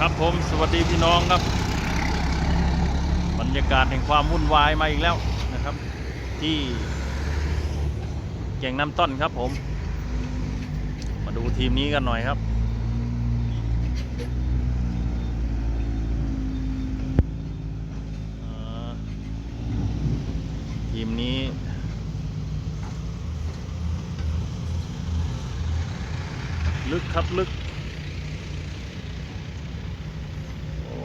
ครับผมสวัสดีพี่น้องครับ บรรยากาศแห่งความวุ่นวายมาอีกแล้วนะครับ ที่เก่งน้ำต้นครับผม มาดูทีมนี้กันหน่อยครับ ทีมนี้ลึกครับลึก โอ้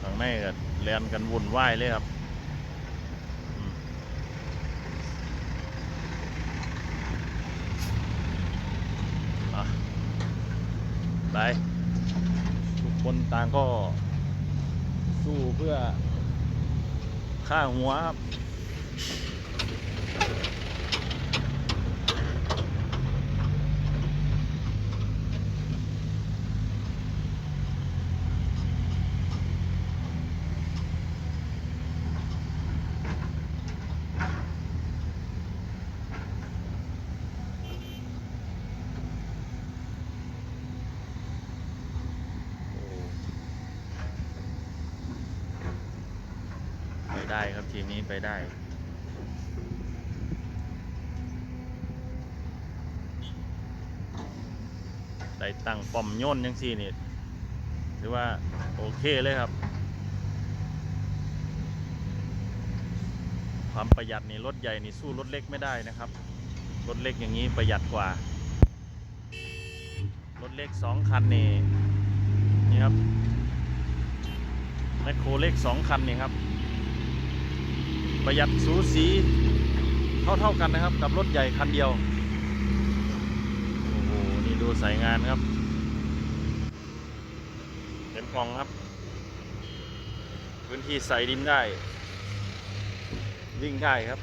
ข้างใน ก็เรียนกันวุ่นวายเลยครับไปทุกคนต่างก็สู้เพื่อฆ่าหัวครับ ได้ครับทีมนี้ไปได้ได้ตั้งป้อมโย่นยังสี่นี่ถือว่าโอเคเลยครับ ความประหยัดนี่รถใหญ่นี่สู้รถเล็กไม่ได้นะครับ รถเล็กอย่างนี้ประหยัดกว่า รถเล็กสองคันนี่นี่ครับแมคโครเล็กสองคันนี่ครับ ประหยัดสูสีเท่าเท่าๆกันนะครับ กับรถใหญ่คันเดียว โอ้โห นี่ดูสายงานครับเต็มกล่องครับ พื้นที่ใส่ดินได้ วิ่งได้ครับ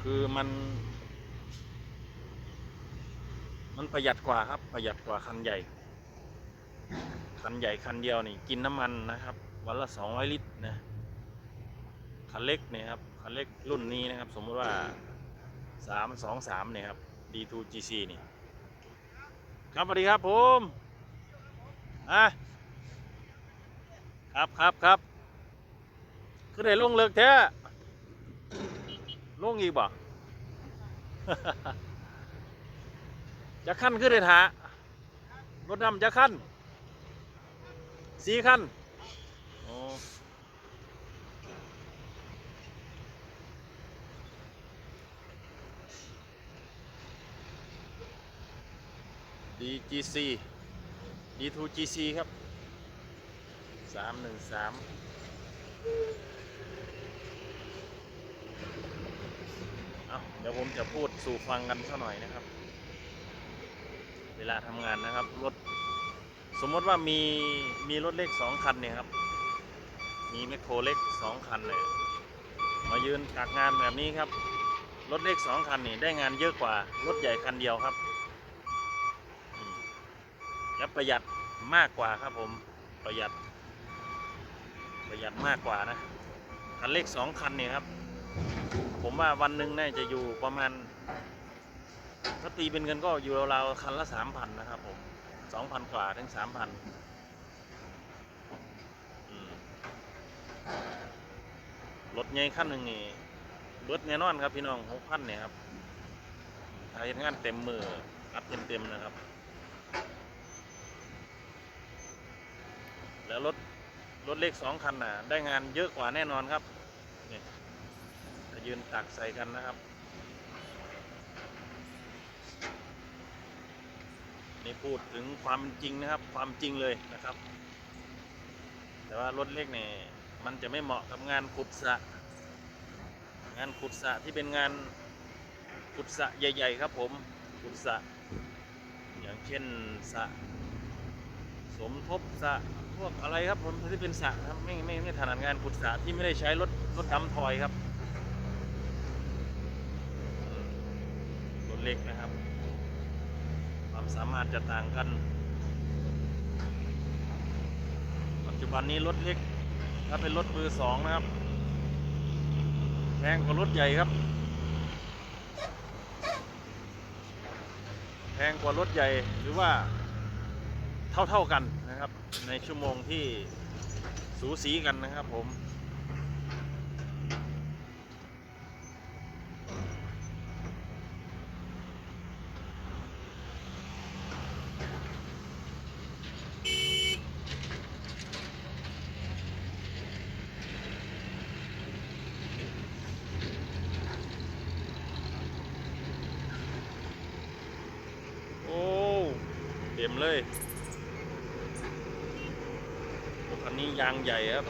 คือมัน มันประหยัดกว่าครับ ประหยัดกว่าคันใหญ่ คันใหญ่คันเดียวนี่กินน้ำมันนะครับ วันละสองร้อยลิตรนะ คันเล็กเนี่ยครับ คันเล็กรุ่นนี้นะครับ สมมติว่าสามสองสามเนี่ยครับ D2GC นี่ครับสวัสดีครับผมอะครับครับครับคือได้ลงเลิกแท้ลงอีกบ่ จะขั้นขึ้นเลยทารถดำจะขั้นสีขั้นอ้ดีจีซีดีทูจีซีครับสามหนึ่งสามเอาเดี๋ยวผมจะพูดสู่ฟังกันสักหน่อยนะครับ เวลาทำงานนะครับรถสมมติว่ามีมีรถเล็กสองคันเนี่ยครับ มีแมคโครเล็กสองคันเลยมายืนตักงานแบบนี้ครับรถเล็กสองคันนี่ได้งานเยอะกว่ารถใหญ่คันเดียวครับและประหยัดมากกว่าครับผมประหยัด ประหยัดมากกว่านะคันเล็กสองคันเนี่ยครับ ผมว่าวันหนึ่งน่าจะอยู่ประมาณ ถ้าตีเป็นเงินก็อยู่ราวๆคันละสามพันนะครับผมสองพันกว่าถึงสามพันรถใหญ่ขั้นหนึ่งนี่เบิร์ดแน่นอนครับพี่น้องหกพันเนี่ยครับถ้าเห็นงานเต็มมืออัดเต็มๆนะครับ แล้วรถรถเล็กสองคันน่ะ ได้งานเยอะกว่าแน่นอนครับนี่จะยืนตักใส่กันนะครับ นี่พูดถึงความจริงนะครับ ความจริงเลยนะครับ แต่ว่ารถเล็กเนี่ยมันจะไม่เหมาะกับงานขุดสะงานขุดสะที่เป็นงานขุดสะใหญ่ ๆ ครับผมขุดสะอย่างเช่นสะสมทบสะพวกอะไรครับผมที่เป็นสระครับไม่ไม่ไม่ถนัดงานขุดสระที่ไม่ได้ใช้รถรถดำทอยครับรถเล็กนะครับ สามารถจะต่างกัน ปัจจุบันนี้รถเล็ก ถ้าเป็นรถมือสองนะครับแพงกว่ารถใหญ่ครับแพงกว่ารถใหญ่หรือว่าเท่าๆกันนะครับ ในชั่วโมงที่สูสีกันนะครับผม มเลยรถคันนี้ยางใหญ่ครับ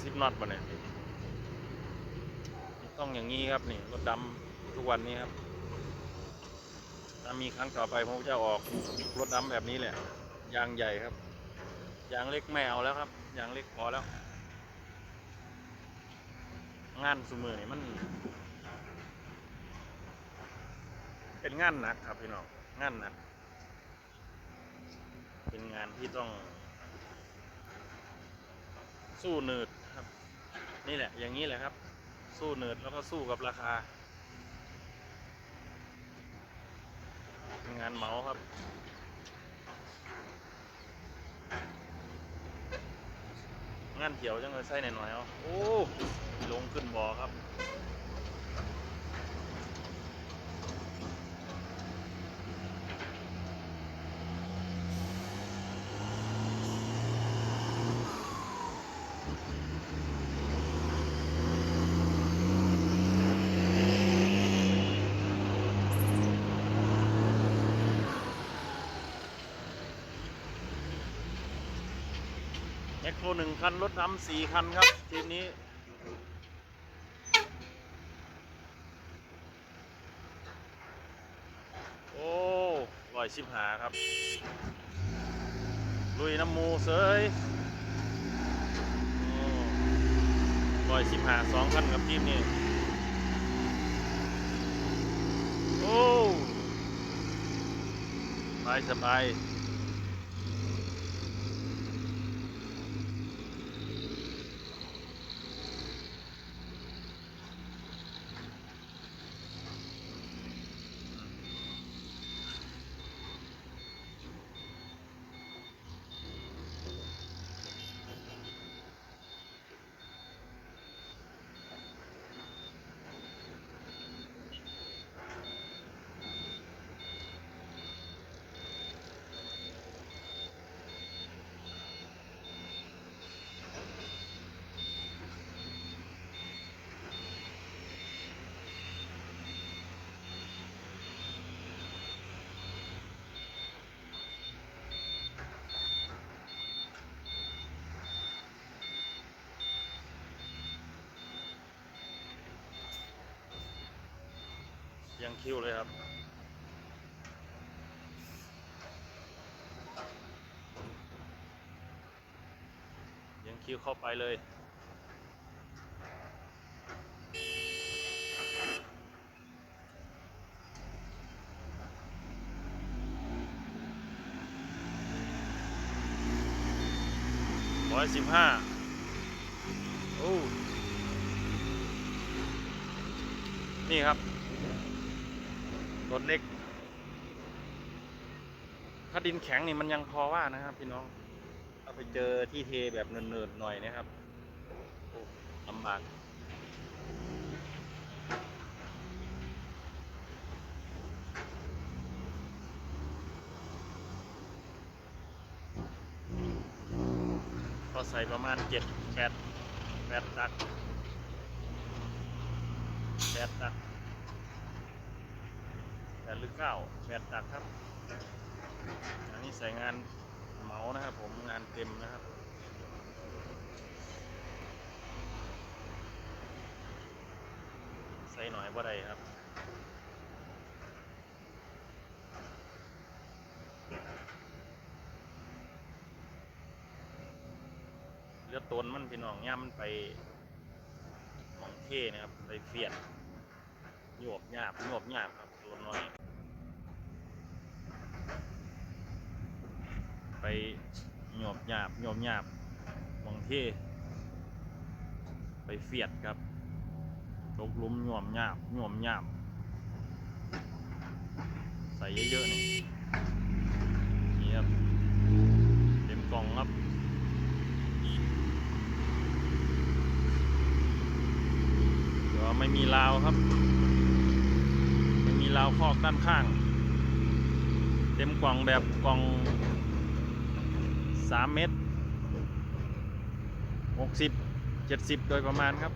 ซิปน็อตป่ะเนี่ยต้องอย่างนี้ครับนี่รถดำทุกวันนี้ครับ ถ้ามีครั้งต่อไปผมจะออกรถดำแบบนี้แหละ ยางใหญ่ครับ ยางเล็กไม่เอาแล้วครับ ยางเล็กพอแล้ว งานสมือนี่มัน เป็นงานหนักครับพี่น้อง งานหนัก เป็นงานที่ต้อง สู้เนิดครับ นี่แหละ อย่างนี้แหละครับ สู้เนิดแล้วก็สู้กับราคา งานเหมาครับ งานเขียวจังเลยไส่หน่อยๆเอาโอ้ ลงขึ้นบ่อครับ แมคโคหนึ่งคัน รถดำสี่คันครับ ทีมนี้ โอ้ลอยชิบหาครับ ลุยน้ำมูเสยลอยชิบหาสองคันกับทีมนี้ โอ้สบายสบาย ยังคิวเลยครับ ยังคิวเข้าไปเลยร้อยสิบห้าโอ้ นี่ครับ รถเล็ก ถ้าดินแข็งนี่มันยังพอว่านะครับ พี่น้องถ้าไปเจอที่เทแบบเนินๆหน่อยนะครับโอ้ลำบากก็ใส่ประมาณเจ็ดแปดแปดตักแปดตักแปด หรือเก้าแปดตักครับ อันนี้ใส่งานเมาส์นะครับผมงานเต็มนะครับใส่หน่อยบ่ได้ครับเลือดตนมันพี่น้องย่ามันไปหมองเท่นะครับ ไปเฟียดโยบหยาบโยบหยาบครับตัวน้อย ไปหยอบหยาบหยอบหยาบมองเทไปเฟียดครับตกลุมหย่วมหยาบหย่วมหยาบใส่เยอะๆนี่นี่ครับเต็มกล่องครับเดี๋ยวไม่มีราวครับ ไม่มีราวคอกด้านข้าง เต็มกล่องแบบกล่อง สามเมตรหกสิบเจ็ดสิบโดยประมาณครับ